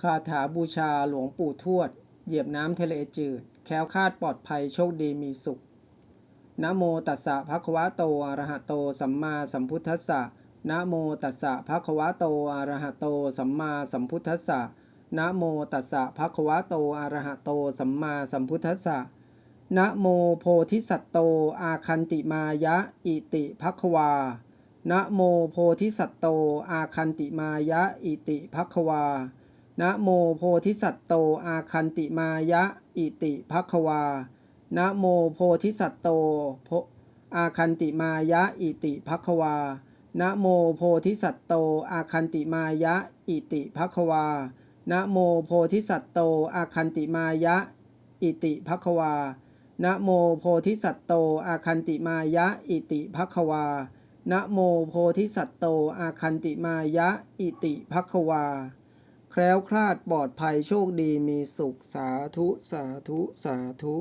คาถาบูชาหลวงปู่ทวด เหยียบน้ำทะเลจืด แค้วคาดปลอดภัยโชคดีมีสุข นะโมตัสสะภะคะวะโตอะระหะโตสัมมาสัมพุทธัสสะนะโมตัสสะภะคะวะโตอะระหะโตสัมมาสัมพุทธัสสะนะโมตัสสะภะคะวะโตอะระหะโตสัมมาสัมพุทธัสสะนะโมโพธิสัตโต อาคันติมายะ อิติภควา นะโมโพธิสัตโต อาคันติมายะ อิติภควา นะโมโพธิสัตโตอาคันติมายะอิติภควานะโมโพธิสัตโตอาคันติมายะอิติภควานะโมโพธิสัตโตอาคันติมายะอิติภควานะโมโพธิสัตโตอาคันติมายะอิติภควานะโมโพธิสัตโตอาคันติมายะอิติภควานะโมโพธิสัตว์โตอาคันติมายะอิติภควา แคล้วคลาดปลอดภัยโชคดีมีสุขสาธุสาธุสาธุ